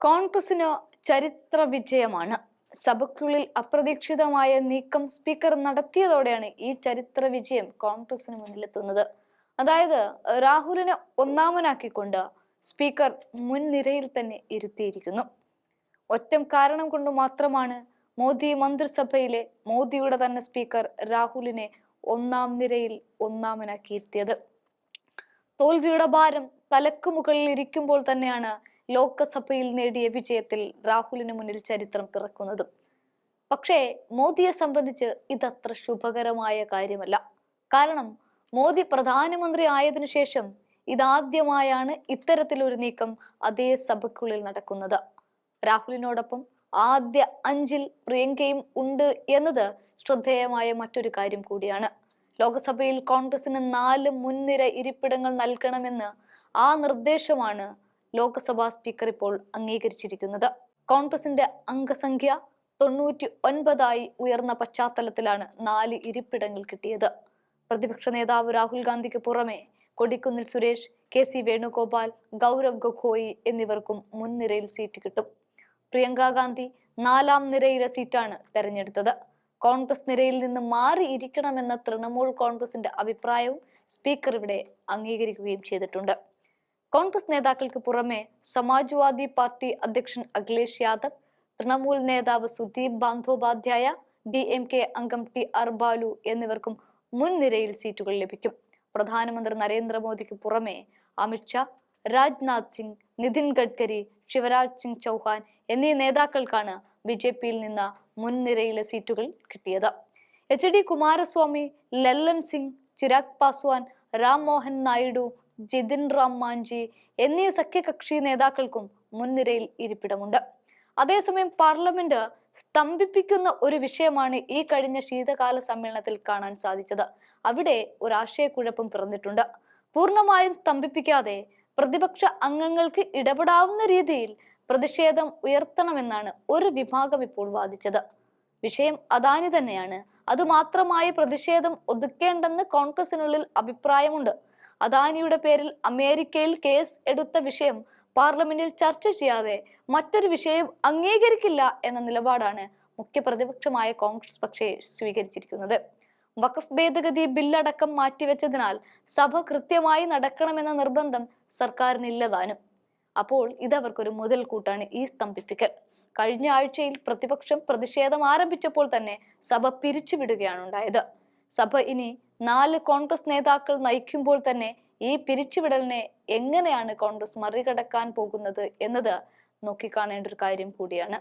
കോൺഗ്രസിന് ചരിത്ര വിജയമാണ് സഭയ്ക്കുള്ളിൽ അപ്രതീക്ഷിതമായ നീക്കം സ്പീക്കർ നടത്തിയതോടെയാണ് ഈ ചരിത്ര വിജയം കോൺഗ്രസിന് മുന്നിലെത്തുന്നത്. അതായത് രാഹുലിനെ ഒന്നാമനാക്കിക്കൊണ്ട് സ്പീക്കർ മുൻനിരയിൽ തന്നെ ഇരുത്തിയിരിക്കുന്നു. ഒറ്റം കാരണം കൊണ്ട് മാത്രമാണ് മോദി മന്ത്രിസഭയിലെ മോദിയുടെ തന്നെ സ്പീക്കർ രാഹുലിനെ ഒന്നാം നിരയിൽ ഒന്നാമനാക്കിയിരുത്തിയത്. തോൽവിയുടെ ഭാരം തലക്ക് മുകളിൽ ഇരിക്കുമ്പോൾ തന്നെയാണ് ലോകസഭയിൽ നേടിയ വിജയത്തിൽ രാഹുലിന് മുന്നിൽ ചരിത്രം പിറക്കുന്നതും. പക്ഷേ മോദിയെ സംബന്ധിച്ച് ഇതത്ര ശുഭകരമായ കാര്യമല്ല. കാരണം മോദി പ്രധാനമന്ത്രി ആയതിനു ശേഷം ഇതാദ്യമായാണ് ഇത്തരത്തിലൊരു നീക്കം അതേ സഭയ്ക്കുള്ളിൽ നടക്കുന്നത്. രാഹുലിനോടൊപ്പം ആദ്യ അഞ്ചിൽ പ്രിയങ്കയും ഉണ്ട് എന്നത് ശ്രദ്ധേയമായ മറ്റൊരു കാര്യം കൂടിയാണ്. ലോക്സഭയിൽ കോൺഗ്രസിന് നാല് മുൻനിര ഇരിപ്പിടങ്ങൾ നൽകണമെന്ന് ആ നിർദ്ദേശമാണ് ലോക്സഭാ സ്പീക്കർ ഇപ്പോൾ അംഗീകരിച്ചിരിക്കുന്നത്. കോൺഗ്രസിന്റെ അംഗസംഖ്യ തൊണ്ണൂറ്റി ഒൻപതായി ഉയർന്ന പശ്ചാത്തലത്തിലാണ് നാല് ഇരിപ്പിടങ്ങൾ കിട്ടിയത്. പ്രതിപക്ഷ നേതാവ് രാഹുൽ ഗാന്ധിക്ക് പുറമെ കൊടിക്കുന്നിൽ സുരേഷ് കെ സി വേണുഗോപാൽ ഗൗരവ് ഗൊഖോയി എന്നിവർക്കും മുൻനിരയിൽ സീറ്റ് കിട്ടും. പ്രിയങ്ക ഗാന്ധി നാലാം നിരയിലെ സീറ്റാണ് തെരഞ്ഞെടുത്തത്. കോൺഗ്രസ് നിരയിൽ നിന്ന് മാറി ഇരിക്കണമെന്ന തൃണമൂൽ കോൺഗ്രസിന്റെ അഭിപ്രായവും സ്പീക്കർ ഇവിടെ അംഗീകരിക്കുകയും ചെയ്തിട്ടുണ്ട്. കോൺഗ്രസ് നേതാക്കൾക്ക് പുറമെ സമാജ്വാദി പാർട്ടി അധ്യക്ഷൻ അഖിലേഷ് യാദവ് തൃണമൂൽ നേതാവ് Sudip Bandyopadhyay D M K അംഗം ടി ആർ ബാലു എന്നിവർക്കും മുൻനിരയിൽ സീറ്റുകൾ ലഭിക്കും. പ്രധാനമന്ത്രി നരേന്ദ്രമോദിക്ക് പുറമെ അമിത്ഷാ രാജ്നാഥ് സിംഗ് നിതിൻ ഗഡ്കരി ശിവരാജ് സിംഗ് ചൗഹാൻ എന്നീ നേതാക്കൾക്കാണ് ബി ജെ പിയിൽ നിന്ന് മുൻനിരയിലെ സീറ്റുകൾ കിട്ടിയത്. എച്ച് ഡി കുമാരസ്വാമി ലല്ലൻ സിംഗ് ചിരാഗ് പാസ്വാൻ രാം മോഹൻ നായിഡു ജിതിൻ റാം മാഞ്ചി എന്നീ സഖ്യകക്ഷി നേതാക്കൾക്കും മുൻനിരയിൽ ഇരിപ്പിടമുണ്ട്. അതേസമയം പാർലമെന്റ് സ്തംഭിപ്പിക്കുന്ന ഒരു വിഷയമാണ് ഈ കഴിഞ്ഞ ശീതകാല സമ്മേളനത്തിൽ കാണാൻ സാധിച്ചത്. അവിടെ ഒരു ആശയക്കുഴപ്പം പിറന്നിട്ടുണ്ട്. പൂർണമായും സ്തംഭിപ്പിക്കാതെ പ്രതിപക്ഷ അംഗങ്ങൾക്ക് ഇടപെടാവുന്ന രീതിയിൽ പ്രതിഷേധം ഉയർത്തണമെന്നാണ് ഒരു വിഭാഗം ഇപ്പോൾ വാദിച്ചത്. വിഷയം അദാനി തന്നെയാണ്. അതുമാത്രമായി പ്രതിഷേധം ഒതുക്കേണ്ടെന്ന് കോൺഗ്രസിനുള്ളിൽ അഭിപ്രായമുണ്ട്. അദാനിയുടെ പേരിൽ അമേരിക്കയിൽ കേസ് എടുത്ത വിഷയം പാർലമെന്റിൽ ചർച്ച ചെയ്യാതെ മറ്റൊരു വിഷയം അംഗീകരിക്കില്ല എന്ന നിലപാടാണ് മുഖ്യ പ്രതിപക്ഷമായ കോൺഗ്രസ് പക്ഷേ സ്വീകരിച്ചിരിക്കുന്നത്. വഖഫ് ഭേദഗതി ബില്ലടക്കം മാറ്റിവെച്ചതിനാൽ സഭ കൃത്യമായി നടക്കണമെന്ന നിർബന്ധം സർക്കാരിനില്ലതാനും. അപ്പോൾ ഇതവർക്കൊരു മുതൽക്കൂട്ടാണ് ഈ സ്തംഭിപ്പിക്കൽ. കഴിഞ്ഞ ആഴ്ചയിൽ പ്രതിപക്ഷം പ്രതിഷേധം ആരംഭിച്ചപ്പോൾ തന്നെ സഭ പിരിച്ചുവിടുകയാണ് ഉണ്ടായത്. സഭ ഇനി നാല് കോൺഗ്രസ് നേതാക്കൾ നയിക്കുമ്പോൾ തന്നെ ഈ പിരിച്ചുവിടലിനെ എങ്ങനെയാണ് കോൺഗ്രസ് മറികടക്കാൻ പോകുന്നത് എന്നത് നോക്കിക്കാണേണ്ട ഒരു കാര്യം കൂടിയാണ്.